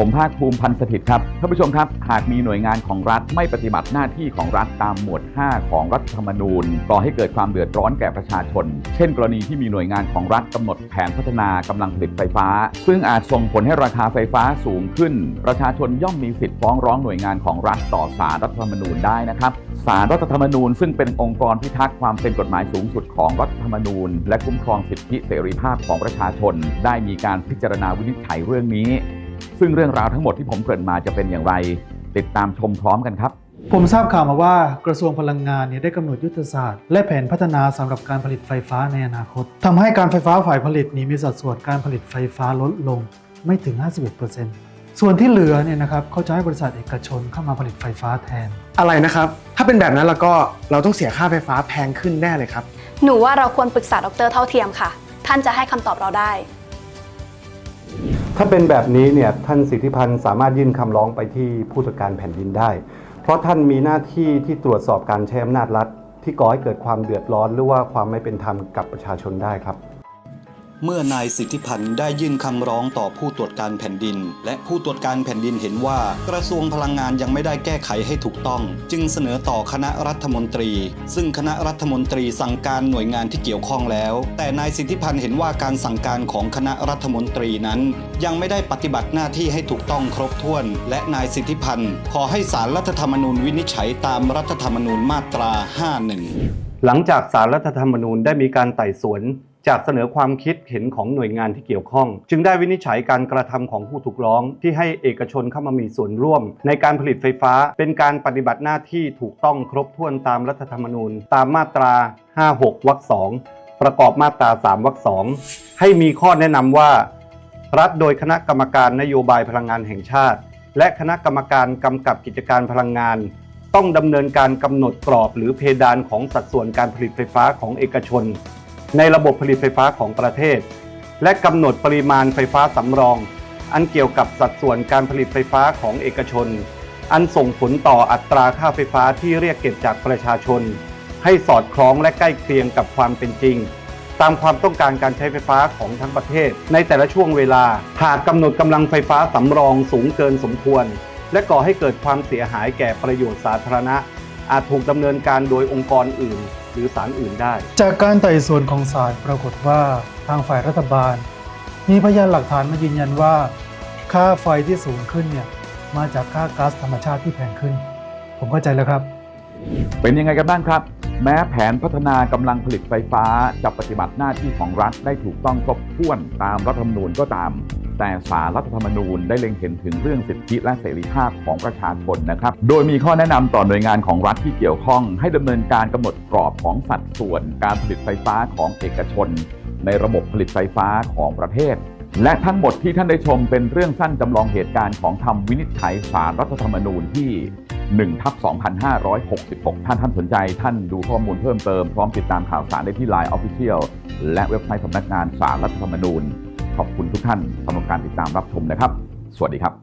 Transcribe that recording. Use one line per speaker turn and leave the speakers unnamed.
ผมภาคภูมิพันธ์สถิตย์ครับท่านผู้ชมครับ หากมีหน่วยงานของรัฐไม่ปฏิบัติหน้าที่ของรัฐตามหมวด 5 ของรัฐธรรมนูญก่อให้เกิดความเดือดร้อนแก่ประชาชน เช่น กรณีที่มีหน่วยงานของรัฐกำหนดแผนพัฒนากำลังผลิตไฟฟ้า ซึ่งอาจส่งผลให้ราคาไฟฟ้าสูงขึ้น ประชาชนย่อมมีสิทธิ์ฟ้องร้องหน่วยงานของรัฐต่อศาลรัฐธรรมนูญได้นะครับศาลรัฐธรรมนูญซึ่งเป็นองค์กรพิทักษ์ความเป็นกฎหมายสูงสุดของรัฐธรรมนูญ และคุ้มครองสิทธิเสรีภาพของประชาชน ได้มีการพิจารณาวินิจฉัยเรื่องนี้ ซึ่งเรื่องราวทั้งหมดที่ผมเกริ่นมาจะเป็นอย่างไร ติดตามชมพร้อมกันครับ
ผมทราบข่าวมาว่ากระทรวงพลังงานเนี่ยได้กำหนดยุทธศาสตร์ และแผนพัฒนาสำหรับการผลิตไฟฟ้าในอนาคตทำให้การไฟฟ้าฝ่ายผลิตนี้มีสัดส่วนการผลิตไฟฟ้าลดลงไม่ถึง 51%ส่วนที่เหลือเนี่ยนะครับเขาจะให้บริษัทเอกชนเข้ามาผลิตไฟฟ้าแทน
อะไรนะครับ ถ้าเป็นแบบนั้นแล้วก็เราต้องเสียค่าไฟฟ้าแพงขึ้นแน่เลยครับ
หนูว่าเราควรปรึกษาดรเท่าเทียมค่ะ ท่านจะให้คำตอบเราได้
ถ้าเป็นแบบนี้เนี่ยท่านสิทธิพันธ์สามารถยื่นคำร้องไปที่ผู้ตรวจการแผ่นดินได้ เพราะท่านมีหน้าที่ที่ตรวจสอบการใช้อำนาจรัฐ ที่ก่อให้เกิดความเดือดร้อนหรือว่าความไม่เป็นธรรมกับประชาชนได้ครับ
เมื่อนายสิทธิพันธ์ได้ยื่นคำร้องต่อผู้ตรวจการแผ่นดิน และผู้ตรวจการแผ่นดินเห็นว่า กระทรวงพลังงานยังไม่ได้แก้ไขให้ถูกต้อง จึงเสนอต่อคณะรัฐมนตรี ซึ่งคณะรัฐมนตรีสั่งการหน่วยงานที่เกี่ยวข้องแล้ว แต่นายสิทธิพันธ์เห็นว่าการสั่งการของคณะรัฐมนตรีนั้น ยังไม่ได้ปฏิบัติหน้าที่ให้ถูกต้องครบถ้วน และนายสิทธิพันธ์ขอให้ศาลรัฐธรรมนูญวินิจฉัยตามรัฐธรรมนูญมาตรา 51
หลังจากสารรัฐธรรมนูญได้มีการไต่สวน จากเสนอความคิดเห็นของหน่วยงานที่เกี่ยวข้อง จึงได้วินิจฉัยการกระทำของผู้ถูกร้อง ที่ให้เอกชนเข้ามามีส่วนร่วม ในการผลิตไฟฟ้า เป็นการปฏิบัติหน้าที่ถูกต้องครบถ้วนตามรัฐธรรมนูญ ตามมาตรา 56 วรรคสองประกอบมาตรา 3 วรรคสองให้มีข้อแนะนำว่า รัฐโดยคณะกรรมการนโยบายพลังงานแห่งชาติ และคณะกรรมการกำกับกิจการพลังงานต้องดำเนินการกำหนดกรอบหรือเพดานของสัดส่วนการผลิตไฟฟ้าของเอกชน ในระบบผลิตไฟฟ้าของประเทศ และกำหนดปริมาณไฟฟ้าสำรอง อันเกี่ยวกับสัดส่วนการผลิตไฟฟ้าของเอกชน อันส่งผลต่ออัตราค่าไฟฟ้าที่เรียกเก็บจากประชาชน ให้สอดคล้องและใกล้เคียงกับความเป็นจริง ตามความต้องการการใช้ไฟฟ้าของทั้งประเทศ ในแต่ละช่วงเวลาหากกำหนดกำลังไฟฟ้าสำรองสูงเกินสมควร และก่อให้เกิดความเสียหายแก่ประโยชน์สาธารณะ อาจถูกดำเนินการโดยองค์กรอื่น หรือศาลอื่นได้
จากการไต่สวนของศาลปรากฏว่าทางฝ่ายรัฐบาล มีพยานหลักฐานมายืนยันว่า ค่าไฟที่สูงขึ้นเนี่ยมาจากค่าก๊าซธรรมชาติที่แพงขึ้น ผมเข้าใจแล้วครับ
เป็นยังไงกันบ้างครับ แม้แผนพัฒนากำลังผลิตไฟฟ้าจะปฏิบัติหน้าที่ของรัฐได้ถูกต้องครบถ้วนตามรัฐธรรมนูญก็ตาม แต่สารรัฐธรรมนูญได้เล็งเห็นถึงเรื่องสิทธิและเสรีภาพของประชาชนนะครับ โดยมีข้อแนะนำต่อหน่วยงานของรัฐที่เกี่ยวข้อง ให้ดำเนินการกำหนดกรอบของสัดส่วนการผลิตไฟฟ้าของเอกชน ในระบบผลิตไฟฟ้าของประเทศ และทั้งหมดที่ท่านได้ชมเป็นเรื่องสั้นจำลองเหตุการณ์ของคำวินิจฉัยสารรัฐธรรมนูญที่1ทับ2566 ท่านท่านสนใจ ท่านดูข้อมูลเพิ่มเติม พร้อมติดตามข่าวสารได้ที่ Line Official และเว็บไซต์สำนักงานสารรัฐธรรมนูญ ขอบคุณทุกท่านสำหรับการติดตามรับชมนะครับ สวัสดีครับ